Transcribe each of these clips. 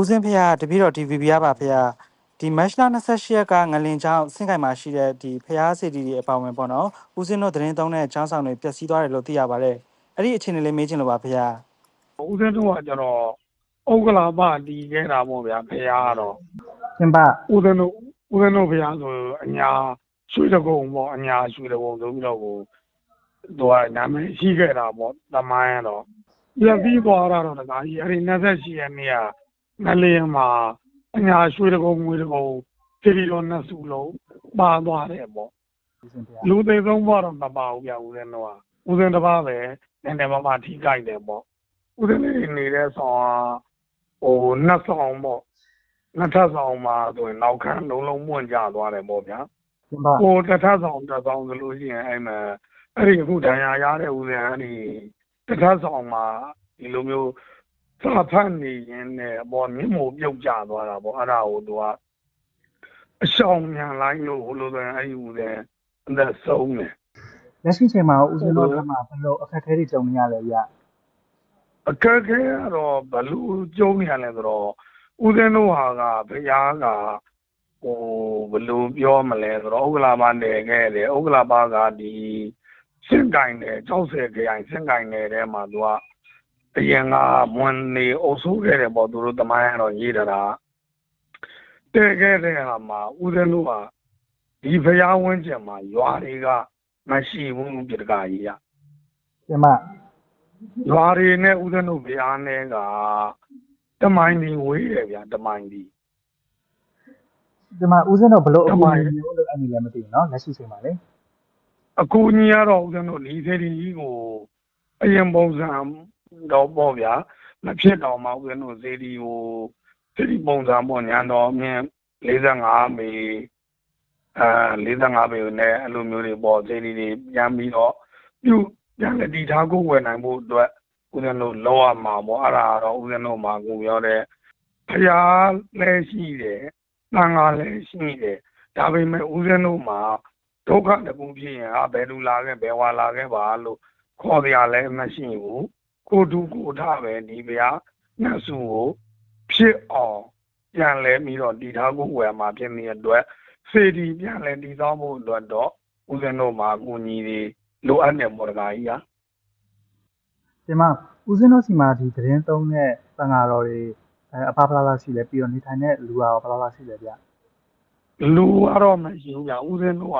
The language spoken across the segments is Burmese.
ဦးစင်းဖေကတပည့်တော် DVB ရပါဖေဒီမတ်လ28ရက်ကငလင်ချောင်းဆင့်ခိုင်မှာရှိတဲ့ဒီဖျားစီတီတွေအပါဝင်ပေါ့နော်ဦးစင်းတို့သတင်းသုံးတဲ့ချောင်းဆောင်တွေပျက်စီးသွားတယ်လို့သိရပါတယ်အဲ့ဒီအခြေအနေလေးမေးချင်လို့ပါဖေဦးစင်းတို့ကကျတော့ဥက္ကလာပတီးခဲ့တာပေါ့ဗျာဖះကတော့ရှင်ပါဦးစင်းတို့ဦးစင်းတို့ဖះဆိုအညာရွှေတကုံပေါ့အညာရွှေတကုံဆိုပြီးတော့ကိုသူကနာမည်ရှိခဲ့တာပေါ့တမိုင်းကတော့ပြပြီးသွားတာတော့တခါကြီးအဲ့ဒီ28ရက်နေ့က ငလင်းမှာအညာရွှေတကုံငွေတကုံစီရီတော်နှစ်စုလုံးပါသွားတယ်ပေါ့ဦးစင်းဖေလူသိဆုံးဘတော့မပါဘူးဗျဦးစင်းတို့ကဦးစင်းတစ်ပါးပဲနည်းနည်းမမထိကြိုက်တယ်ပေါ့ဦးစင်းလေးနေတဲ့ဆောင်ကဟိုနှစ်ဆောင်ပေါ့နှစ်ထပ်ဆောင်မှာဆိုရင်နောက်ခန်းလုံးလုံးပွင့်ကြသွားတယ်ပေါ့ဗျာရှင်ပါဟိုတစ်ထပ်ဆောင်တစ်ဆောင်ဆိုလို့ရှိရင်အဲ့မှာအဲ့ဒီအခုဒဏ်ရာရတဲ့ဦးစင်းအဲ့ဒီတစ်ထပ်ဆောင်မှာဒီလိုမျိုး စာဖတ်နေရင်လည်းပေါ့မျက်မှောပြုတ်ကျသွားတာပေါ့အဲ့ဒါကိုသူကအရှောင်မြန်လိုက်လို့ဟိုလိုဆိုရင်အဲ့ဒီဦးစင်းအသက်ဆုံးတယ်လက်ရှိချိန်မှာဦးစင်းတို့ကမှဘယ်လိုအခက်အခဲတွေကြုံနေရလဲဗျအခက်အခဲကတော့ဘလို့ကျုံးနေရလဲဆိုတော့ဦးစင်းတို့ဟာကဘုရားကဟိုဘလို့ပြောမလဲဆိုတော့ဥက္ကလာပနေခဲ့တယ်ဥက္ကလာပကဒီစင်ကိုင်တယ်60ခရိုင်စင်ကိုင်တယ်ထဲမှာသူက အရင်ကမွန်နေအုပ်စိုးခဲ့တယ်ပေါ့သူတို့တမိုင်းကတော့ရေးတာတဲခဲ့တဲ့ဟာမှာဦးစင်းတို့ကဒီဘုရားဝင်းကျင်မှာရွာတွေကမရှိဘူးပြတကာကြီးက ရှင်ပါ ရွာတွေနဲ့ဦးဇင်းတို့ဗျာနဲ့ကတမိုင်းဒီဝေးတယ်ဗျာတမိုင်းဒီ ဒီမှာဦးစင်းတို့ဘယ်လို အကူအညီ မျိုးလို့အဲ့ဒီလည်းမသိဘူးเนาะလက်ရှိချိန်မှာလေ အကူကြီးကတော့ဦးဇင်းတို့ဒီစေတီကြီးကိုအရင်ပုံစံ တော့ပေါ့ဗျာမဖြစ်တော့မှဦးဇင်းတို့စေတီကိုစေတီပုံစံပေါ့ညာတော်မြင်45မေအာ45မေနဲ့အဲ့လိုမျိုးတွေပေါ့စေတီတွေပြန်ပြီးတော့ပြုပြန်လက်တီထားကိုဝယ်နိုင်ဖို့အတွက်ဦးဇင်းတို့လောရမှာပေါ့အဲ့ဒါကတော့ဦးဇင်းတို့မှာကိုပြောတဲ့ဖျားလည်းရှိတယ်တန်ခါလည်းရှိတယ်ဒါပေမဲ့ဦးဇင်းတို့မှာဒုက္ခတစ်ခုဖြစ်ရင်ဟာဘယ်လူလာခဲ့ဘယ်ဝါလာခဲ့ပါလို့ခေါ်ပြလည်းမရှိဘူး ကိုတူကိုထပဲဒီဗျာနှက်စုကိုဖြစ်အောင်ပြန်လဲပြီးတော့တီထားကိုဝယ်မှာဖြစ်နေတဲ့အတွက်စေတီပြန်လဲတည်သောဖို့အတွက်တော့ဦးဇင်းတို့မှာအကူအညီတွေလိုအပ်နေပေါ်တကာကြီးဟာဒီမှာဦးစင်းတို့စီမှာဒီသတင်းသုံးတဲ့သံဃာတော်တွေအဲအပပလာလာရှိလဲပြီးတော့နေထိုင်တဲ့လူရောဘယ်လောက်လောက်ရှိလဲဗျလူကတော့မရှိဘူးဗျာဦးဇင်းတို့က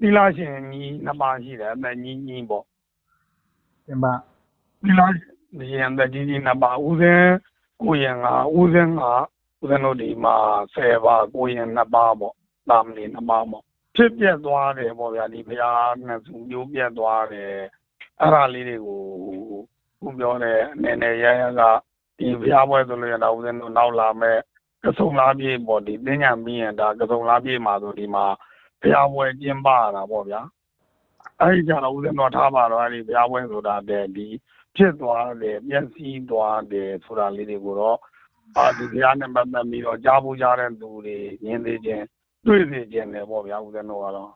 သီလရှင်ကြီးနှစ်ပါးရှိတယ်အသက်ကြီးကြီးပေါ့ရှင် ပါသီလရှင်အသက်ကြီးကြီးနှစ်ပါးဦးဇင်းကိုရင်ကဦးဇင်းကဦးဇင်းတို့ဒီမှာ10ပါးကိုရင်နှစ်ပါးပေါ့တာမဏေနှစ်ပါးပေါ့ဖြစ်ပြက်သွားတယ်ပေါ့ဗျာဒီဘုရားနဲ့သူမျိုးပြက်သွားတယ်အဲ့ဒါလေးတွေကိုခုပြောတဲ့အနေနဲ့ရရကဒီဘုရားပွဲဆိုလို့ရတာဦးဇင်းတို့နောက်လာမဲ့ကဆုံလားပြေပေါ့ဒီသင်ညာပြီးရင်ဒါကဆုံလားပြေမှာဆိုဒီမှာဘုရားပွဲကျင်းပရတာပေါ့ဗျာ အဲ့ဒီကြတော့ဦးဇင်းတော်ထားပါတော့အဲ့ဒီဘုရားပွဲဆိုတာတဲ့ဒီဖြစ်သွားတယ်မျက်စိသွားတယ်ဆိုတာလေးတွေကိုတော့အာဒီဘုရားနဲ့ပတ်သက်ပြီးတော့ကြားဖို့ကြားတဲ့သူတွေရင်းသေးခြင်းတွေ့စေခြင်းတယ်ပေါ့ဗျာဦးဇင်းတော်ကတော့